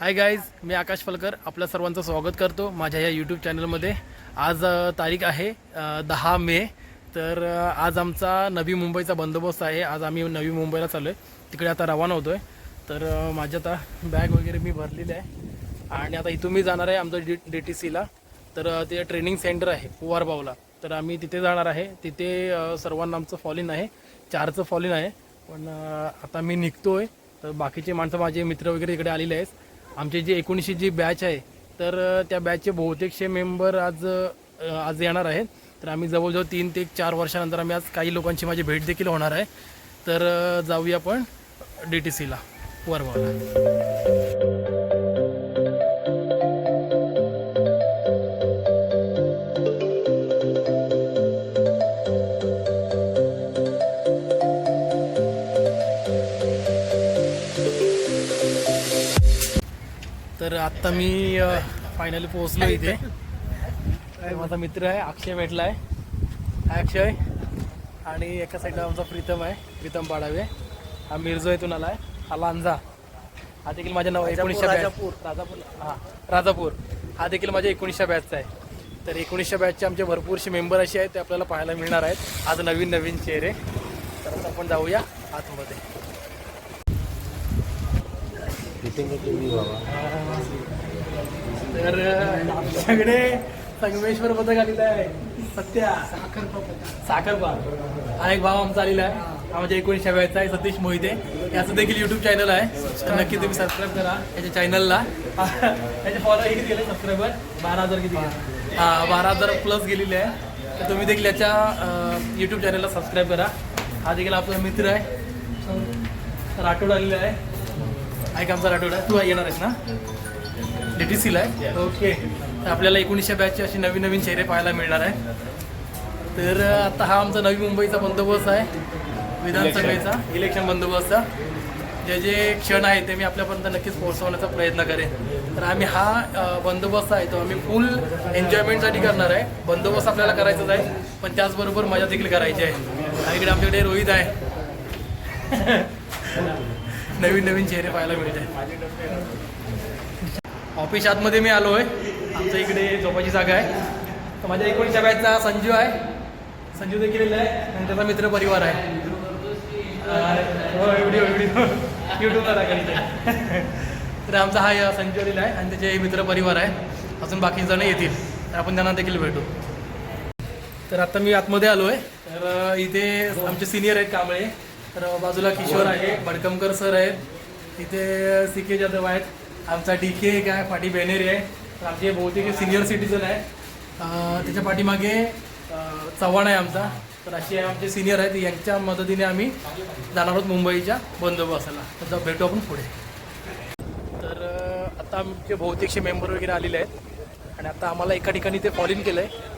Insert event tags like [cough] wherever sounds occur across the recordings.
Hi guys मी आकाश फलकर आपल्या सर्वांचं स्वागत करतो माझ्या या यूट्यूब चॅनलमध्ये आज तारीख आहे दहा मे. तर आज आमचा नवी मुंबईचा बंदोबस्त आहे. आज आम्ही नवी मुंबईला चाललो आहे तिकडे आता रवाना होतो आहे तर माझी आता बॅग वगैरे मी भरलेली आहे. आणि आता इथून मी जाणार आहे आमचं डी डी टी सीला तर ते ट्रेनिंग सेंटर आहे कुवारबावला. तर आम्ही तिथे जाणार आहे. तिथे सर्वांना आमचं फॉलिन आहे. चारचं फॉलिन आहे. पण आता मी निघतो आहे तर बाकीचे माणसं माझे मित्र वगैरे इकडे आलेले आहेत. आमचे जे एकोणीसशे जी बॅच आहे तर त्या बॅचचे बहुतेकशे मेंबर आज आज येणार आहेत. तर आम्ही जवळजवळ तीन ते चार वर्षानंतर आम्ही आज काही लोकांची माझी भेट देखील होणार आहे. तर जाऊया आपण डी टी सीला वरवाला तर आत्ता मी फायनली पोहोचलो इथे. माझा मित्र आहे अक्षय भेटला आहे. अक्षय. आणि एका साईडला आमचा प्रीतम आहे प्रीतम पाडावे. हा मिरजो इथून आला आहे हा लांजा. हा देखील माझ्या नाव एकोणीसशे राजापूर. राजापूर हां राजापूर. हा देखील माझ्या एकोणीसशे बॅचचा आहे. तर एकोणीसशे बॅचचे आमचे भरपूरसे मेंबर असे आहेत ते आपल्याला पाहायला मिळणार आहेत. आज नवीन नवीन चेहरे. तर आता आपण जाऊया आतमध्ये. तर आमच्याकडे संगमेश्वर पथक आलेला आहे. सत्या. साखरपा हा एक भाव आमचा आलेला आहे. हा माझ्या एकोणीसशे व्याचा आहे सतीश मोहिते. याचं देखील युट्यूब चॅनल आहे. तर नक्की तुम्ही सबस्क्राईब करा याच्या चॅनलला याचे फॉलो किती गेले? सबस्क्राईबर बारा हजार किती गेले? हा बारा हजार प्लस गेलेले आहे. तर तुम्ही देखील याच्या यूट्यूब चॅनलला सबस्क्राईब करा. हा देखील आपला मित्र आहे. राठोड आलेला आहे. ऐक आमचा राठोड आहे तू येणार आहेस ना? डी टी सीला आहे? ओके तर आपल्याला एकोणीसशे बॅचचे असे नवीन नवीन चेहरे पाहायला मिळणार आहे. तर आता हा आमचा नवी मुंबईचा बंदोबस्त आहे. विधानसभेचा इलेक्शन बंदोबस्त. जे जे क्षण आहे ते मी आपल्यापर्यंत नक्कीच पोहोचवण्याचा प्रयत्न करेन. तर आम्ही हा बंदोबस्त आहे तो आम्ही फुल एन्जॉयमेंटसाठी करणार आहे. बंदोबस्त आपल्याला करायचाच आहे पण त्याचबरोबर मजा देखील करायची आहे. आणि इकडे आमच्याकडे रोहित आहे. [laughs] नवीन नवीन चेहरे पाहायला मिळते. ऑफिस आतमध्ये मी आलो आहे आमच्या इकडे झोपाची जागा आहे. तर माझ्या एकोणीसच्या बॅचचा संजू आहे. संजू देखील आहे आणि त्याचा मित्र परिवार आहे. व्हिडिओ व्हिडिओ युट्यूबला तर आमचा हा संजू आलेला आहे आणि त्याचे मित्र परिवार आहे. अजून बाकी जण येतील. तर आपण त्यांना देखील भेटू. तर आता मी आतमध्ये आलो आहे तर इथे आमचे सिनियर आहेत कांबळे. तर बाजूला किशोर आहे भडकमकर सर आहेत. इथे सी के जाधव आहेत. आमचा डी के एक आहे पाठी बेनेरी आहे. तर आमचे बहुतेक सिनियर सिटीजन आहे. त्याच्या पाठीमागे चव्हाण आहे आमचा. तर असे आमचे सिनियर आहेत. यांच्या मदतीने आम्ही जाणार आहोत मुंबईच्या बंदोबस्ताला. तर जाऊ भेटू आपण पुढे. तर आता आमचे बहुतेकशे मेंबर वगैरे आलेले आहेत. आणि आता आम्हाला एका ठिकाणी ते फॉलिन केलं आहे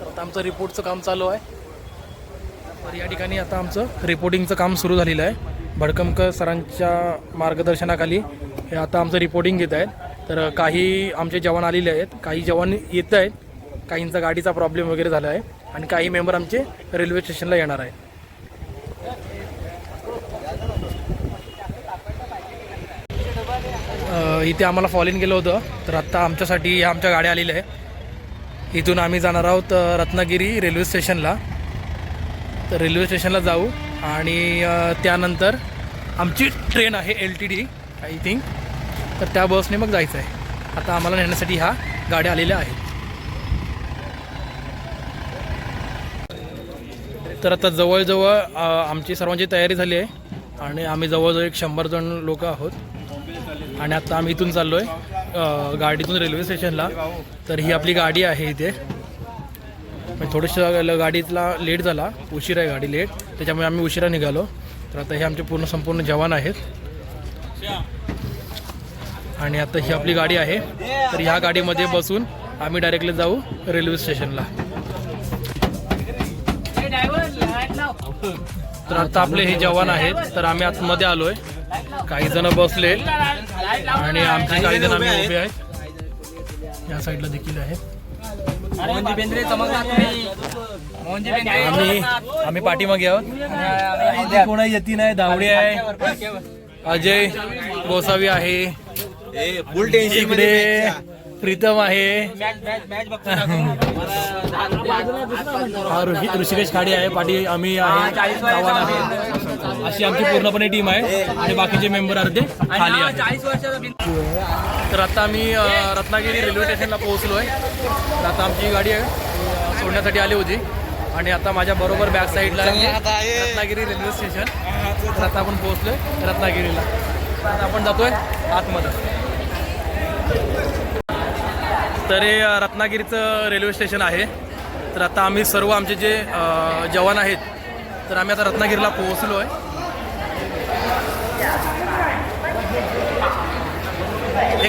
तर आता आमचं रिपोर्टचं काम चालू आहे. तर या ठिकाणी आता आमचं रिपोर्टिंगचं काम सुरू झालेलं आहे. भडकमकर सरांच्या मार्गदर्शनाखाली हे आता आमचं रिपोर्टिंग घेत आहेत. तर काही आमचे जवान आलेले आहेत काही जवान येत आहेत काहींचा गाडीचा प्रॉब्लेम वगैरे झाला आहे आणि काही मेंबर आमचे रेल्वे स्टेशनला येणार आहेत. इथे आम्हाला फॉलिन गेलं होतं तर आत्ता आमच्यासाठी ह्या आमच्या गाड्या आलेल्या आहे इथून आम्ही जाणार आहोत रत्नागिरी रेल्वे स्टेशनला तर रेल्वे स्टेशनला जाऊ आणि त्यानंतर आमची ट्रेन आहे L T D I think तर त्या बसने मग जायचं आहे. आता आम्हाला नेण्यासाठी ह्या गाड्या आलेल्या आहेत. तर आता जवळजवळ आमची सर्वांची तयारी झाली आहे आणि आम्ही जवळजवळ एक शंभर जण लोक आहोत. आणि आता आम्ही इथून चाललो आहे गाडीतून रेल्वे स्टेशनला. तर ही आपली गाडी आहे इथे. म्हणजे थोडंसं गाडीतला लेट झाला. उशीर आहे गाडी लेट. त्याच्यामुळे आम्ही उशिरा निघालो. तर आता हे आमचे पूर्ण संपूर्ण जवान आहेत. आणि आता ही आपली गाडी आहे. तर ह्या गाडीमध्ये बसून आम्ही डायरेक्टली जाऊ रेल्वे स्टेशनला. तर आता आपले हे जवान आहेत. तर आम्ही आतमध्ये आलोय. काही जण बसले. आणि आमचे काही जण आम्ही उभे आहेत. या साईडला देखील आहेत मोहनजी बेंद्रे चमकला तुम्ही. मोहनजी बेंद्रे. आम्ही आम्ही पाठीमागे आहोत. कोणा येती नाही दावडे आहे. अजय गोसावी आहे. इकडे प्रीतम आहे. हा ऋषि- ऋषिकेश खाडे आहे पाठी आम्ही आहे. अशी आमची पूर्णपणे टीम आहे आणि बाकीचे मेंबर अर्धे खाली तर आता आम्ही रत्नागिरी रेल्वे स्टेशनला पोहोचलो आहे तर आता आमची गाडी आहे सोडण्यासाठी आली होती. आणि आता माझ्या बरोबर बॅक साईडला रत्नागिरी रेल्वे स्टेशन तर आता आपण पोहोचलोय रत्नागिरीला. आता आपण जातोय आतमध्ये. तर हे रत्नागिरीचं रेल्वे स्टेशन आहे. तर आता आम्ही सर्व आमचे जे जवान आहेत तर आम्ही आता रत्नागिरीला पोहोचलो आहे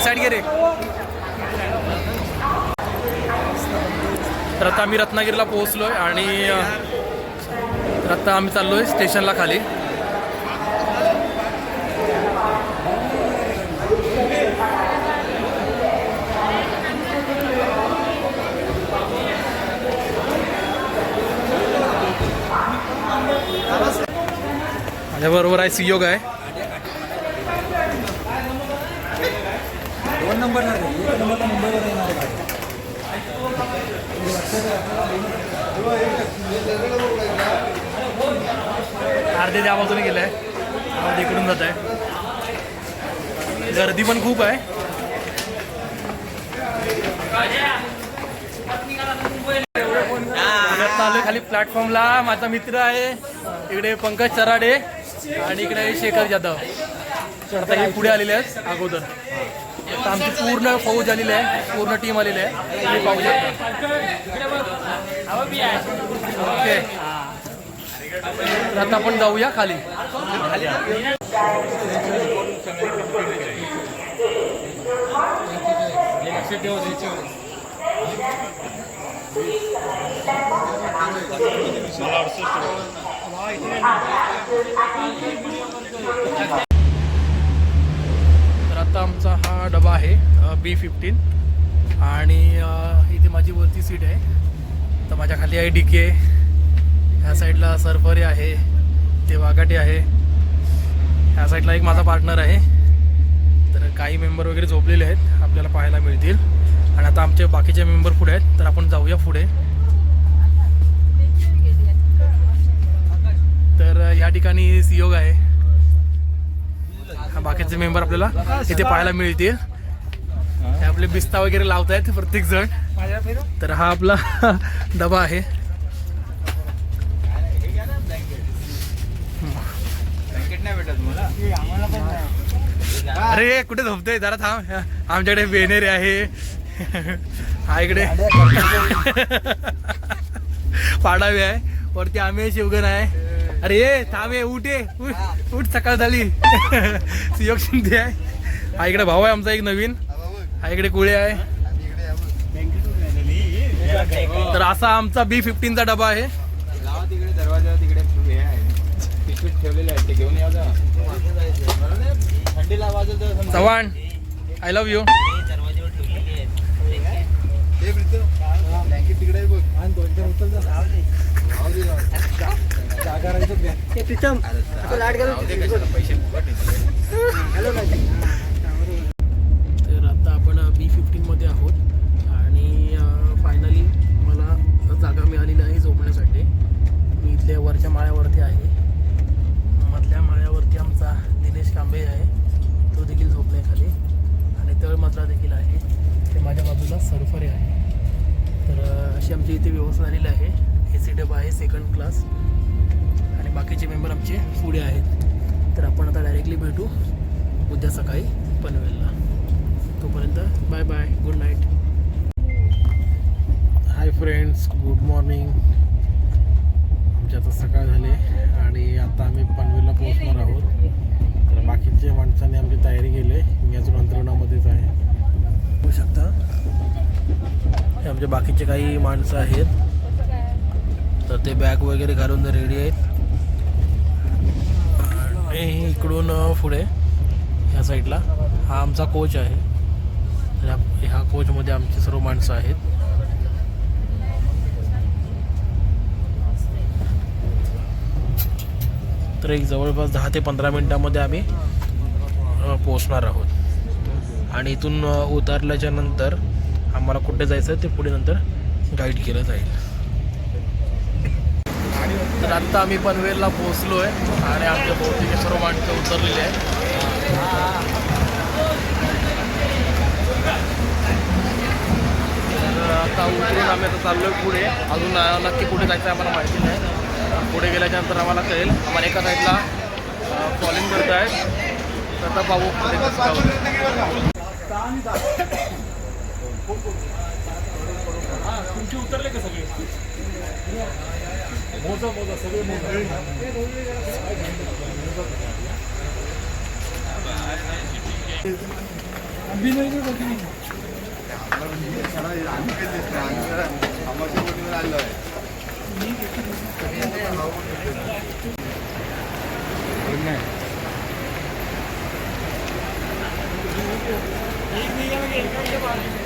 एक साईड गे रे. तर आता आम्ही रत्नागिरीला पोहोचलो आहे आणि तर आता आम्ही चाललो आहे स्टेशनला खाली. माझ्याबरोबर आहे सुयोग आहे नंबर लागेल एक नंबर मुंबईवर येणार आहे अर्धे त्या बाजूने गेलं आहे अर्धे इकडून जात आहे. गर्दी पण खूप आहे. चालू खाली प्लॅटफॉर्मला माझा मित्र आहे. इकडे पंकज चराडे. आणि इकडे शेखर जाधव. पुढे आलेले आहेत अगोदर. तर आमची पूर्ण फौज आलेली आहे. पूर्ण टीम आलेली आहे. तुम्ही पाहू शकता. ओके. तर आता आपण जाऊया खाली. तर आता आमचा हा डबा आहे बी फिफ्टीन आणि इथे माझी वरती सीट आहे. तर माझ्या खाली आहे डी के ह्या साईडला सरफरी आहे ते वाघाटे आहे. ह्या साईडला एक माझा पार्टनर आहे. तर काही मेंबर वगैरे झोपलेले आहेत आपल्याला पाहायला मिळतील. आणि आता आमचे बाकीचे मेंबर पुढे आहेत तर आपण जाऊया पुढे. तर या ठिकाणी सियोग आहे. बाकीचे मेंबर आपल्याला इथे पाहायला मिळतील. आपले बिस्ता वगैरे लावत आहेत प्रत्येक जण. तर हा आपला [laughs] डबा आहे. अरे कुठे झोपतोय? जरा थांब. आमच्याकडे बेनेरे आहे. हा इकडे. [laughs] पाडावे आहे. वरती आम्ही शिवगण आहे. अरे थांब ये उठ ये उठ उठ सकाळ झाली [laughs] सियोग शिंदे आहे. हा इकडे भाऊ आहे आमचा एक नवीन. हा इकडे कुळे आहे. तर असा आमचा बी फिफ्टीनचा डबा आहे. लावा तिकडे दरवाजा तिकडे हे आहे पिशवीत ठेवलेले आहेत ते घेऊन या जा. थंडीला वाजत जा. चव्हाण आय लव्ह यू हे तिकडे तर आता आपण बी फिफ्टीनमध्ये आहोत. आणि फायनली मला जागा मिळालेली आहे झोपण्यासाठी. मी इथल्या वरच्या माळ्यावरती आहे. मधल्या माळ्यावरती आमचा दिनेश कांबे आहे. तो देखील झोपलाय खाली आणि तळमजला देखील आहे. ते माझ्या बाजूला सरफरे आहे. तर अशी आमची इथे व्यवस्था झालेली आहे. ए सी डबा आहे सेकंड क्लास बाकीचे मेंबर आमचे पुढे आहेत. तर आपण आता डायरेक्टली भेटू उद्या सकाळी पनवेलला. तोपर्यंत bye bye good night hi friends good morning आमची आता सकाळ झाली आणि आता आम्ही पनवेलला पोहोचणार आहोत. तर बाकीच्या माणसांनी आमची तयारी केली आहे. मी अजून अंतरुणामध्येच आहे. होऊ शकता. हे आमचे बाकीचे काही माणसं आहेत. तर ते बॅग वगैरे घालून रेडी आहेत. इकडून पुढे ह्या साईडला. हा आमचा कोच आहे. ह्या- कोचमध्ये आमची सर्व माणसं आहेत. तर एक जवळपास दहा ते पंधरा मिनिटामध्ये आम्ही पोचणार पोहोचणार आहोत. आणि इथून उतरल्याच्या नंतर आम्हाला कुठे जायचं आहे ते पुढे नंतर गाईड केलं जाईल. तर आत्ता आम्ही पनवेलला पोहोचलो आहे आणि आमच्या बहुतेक सर्व माणसं उतरलेली आहे तर आता उतरून आम्ही आता चाललो आहे पुढे. अजून नक्की कुठे जायचं आहे आम्हाला माहिती नाही. पुढे गेल्याच्यानंतर आम्हाला कळेल. आम्हाला एका साईडला कॉलिंग करत आहे तर आता पाहू 모자 모자 세배 모자. 안비는 이거 거기. 사람이 안 되겠네. 안 사람 아마 저거는 알러. 그렇네. 이거 이거 이거 이거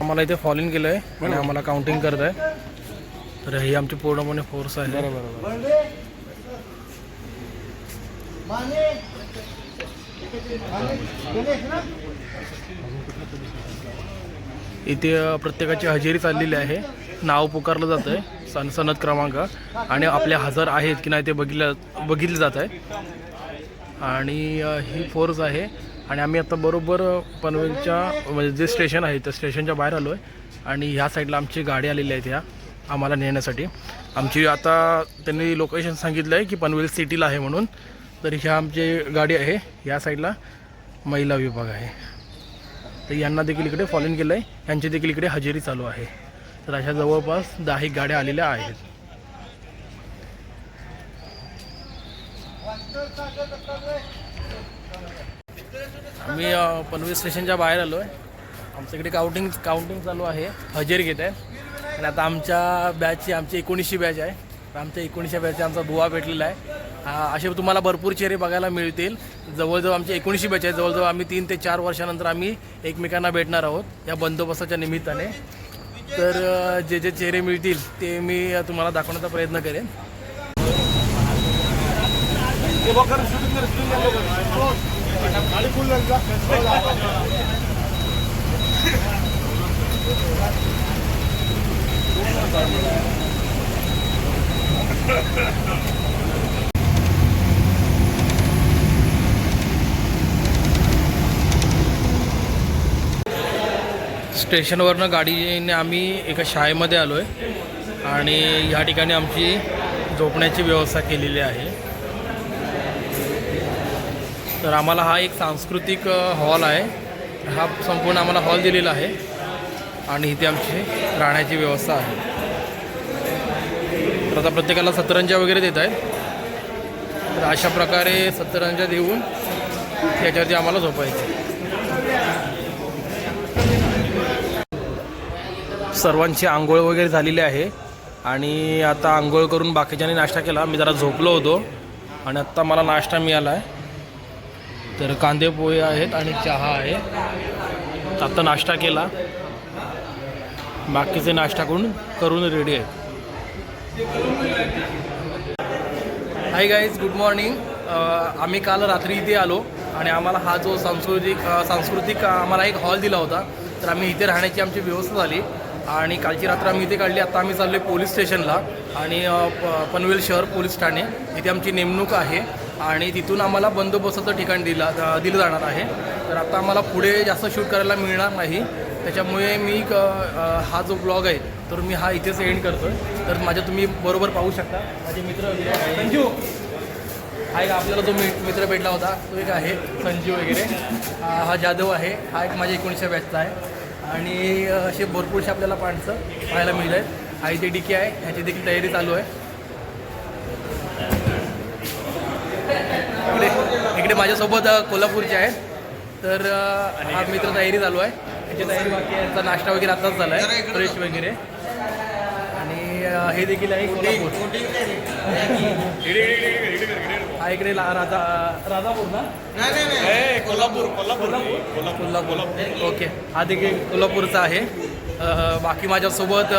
आम्हाला इथे फॉलिंग केलं आहे आणि आम्हाला काउंटिंग करत आहे तर ही आमची पूर्णपणे फोर्स आहे. इथे प्रत्येकाची हजेरी चाललेली आहे. नाव पुकारलं जातं आहे सन सनद क्रमांक. आणि आपले हजर आहेत की नाही ते बघितलं बघितलं जात आहे आणि ही फोर्स आहे. आणि आम्ही आता बरोबर पनवेलच्या म्हणजे जे स्टेशन आहे त्या स्टेशनच्या बाहेर आलो आहे आणि ह्या साईडला आमची गाडी आलेली आहेत ह्या आम्हाला नेण्यासाठी. आमची आता त्यांनी लोकेशन सांगितलं आहे की पनवेल सिटीला आहे म्हणून. तर ह्या आमची गाडी आहे ह्या साईडला महिला विभाग आहे. तर यांना देखील इकडे फॉलोइन केलं आहे यांची देखील इकडे हजेरी चालू आहे. तर अशा जवळपास दहा एक गाड्या आलेल्या आहेत. आम्ही पनवेल स्टेशनच्या बाहेर आलो आहे. आमच्या इकडे काउंटिंग काउंटिंग चालू आहे. हजेरी घेत आहे आणि आता आमच्या बॅचची आमची एकोणीसशे बॅच आहे. तर आमच्या एकोणीसशे बॅचचा आमचा बुवा भेटलेला आहे. असे तुम्हाला भरपूर चेहरे बघायला मिळतील. जवळजवळ आमची एकोणीसशे बॅच आहे. जवळजवळ आम्ही तीन ते चार वर्षानंतर आम्ही एकमेकांना भेटणार आहोत या बंदोबस्ताच्या निमित्ताने. तर जे जे चेहरे मिळतील ते मी तुम्हाला दाखवण्याचा प्रयत्न करेन. स्टेशनवरनं गाडीने आम्ही एका शाळेमध्ये आलो आहे आणि ह्या ठिकाणी आमची झोपण्याची व्यवस्था केलेली आहे. तर आम्हाला हा एक सांस्कृतिक हॉल आहे. हा संपूर्ण आम्हाला हॉल दिलेला आहे. आणि इथे आमची राहण्याची व्यवस्था आहे. तर आता प्रत्येकाला सतरंजा वगैरे देत आहेत. तर अशा प्रकारे सतरंजा देऊन याच्यावरती आम्हाला झोपायचं सर्वांची आंघोळ वगैरे झालेली आहे. आणि आता आंघोळ करून बाकीच्यांनी नाश्ता केला. मी जरा झोपलो होतो. आणि आत्ता मला नाश्ता मिळाला आहे. तर कांदे पोहे आहेत आणि चहा आहे. आत्ता नाश्ता केला. बाकीचे नाश्ता करून करून रेडी आहेत. हाय गाईज गुड मॉर्निंग आम्ही काल रात्री इथे आलो आणि आम्हाला हा जो सांस्कृतिक सांस्कृतिक आम्हाला एक हॉल दिला होता. तर आम्ही इथे राहण्याची आमची व्यवस्था झाली. आणि कालची रात्र आम्ही इथे काढली. आता आम्ही चाललो पोलीस स्टेशनला. आणि प- पनवेल शहर पोलीस ठाणे. इथे आमची नेमणूक आहे. आणि तिथून आम्हाला बंदोबस्ताचं ठिकाण दिला दिलं जाणार आहे. तर आता आम्हाला पुढे जास्त शूट करायला मिळणार नाही. त्याच्यामुळे मी क- हा जो ब्लॉग आहे तर मी हा इथेच एंड करतो तर माझ्या तुम्ही बरोबर पाहू शकता. माझे मित्र वगैरे हा एक आपल्याला जो मि- मित्र भेटला होता तो एक आहे संजीव वगैरे. हा जाधव आहे. हा एक माझ्या एकोणीसशे बॅचचा आहे. आणि असे भरपूरसे आपल्याला माणसं पाहायला मिळत आहेत हा डी के आहे. ह्याची देखील तयारी चालू आहे. इकडे माझ्यासोबत कोल्हापूरचे आहेत. तर हा मित्र तयारी चालू आहे. याची तयारी बाकी आहे. यांचा नाश्ता वगैरे आताच झाला आहे. फ्रेश वगैरे. आणि हे देखील आहे कोल्हापूर. हा इकडे ला- राजा राजापूर ना? कोल्हापूर कोल्हापूर. कोल्हापूर? ओके. हा देखील कोल्हापूरचा आहे. बाकी माझ्यासोबत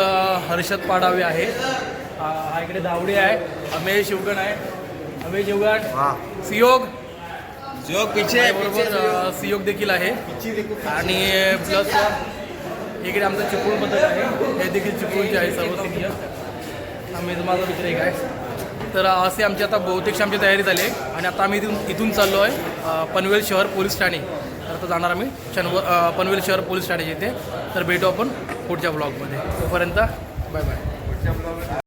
हर्षद पाडावे आहे. हा इकडे धावडे आहे. अमेश शिवगण आहे. अमेश शिवगण सियोग. बरोबर अ, सियोग देखील आहे. आणि प्लस इकडे आमचं चिपळूण पथक आहे. हे देखील चिपळूणचे आहे सर्व सिनियर आम्ही माझा मित्र एक आहे. तर असे आमची आता बहुतेकशी आमची तयारी झाली आहे. आणि आता आम्ही इथून इथून चाललो आहे पनवेल शहर पोलीस ठाणे. तर आता जाणार आम्ही शनिवार पनवेल शहर पोलीस ठाणे इथे. तर भेटू आपण पुढच्या ब्लॉगमध्ये तोपर्यंत बाय बाय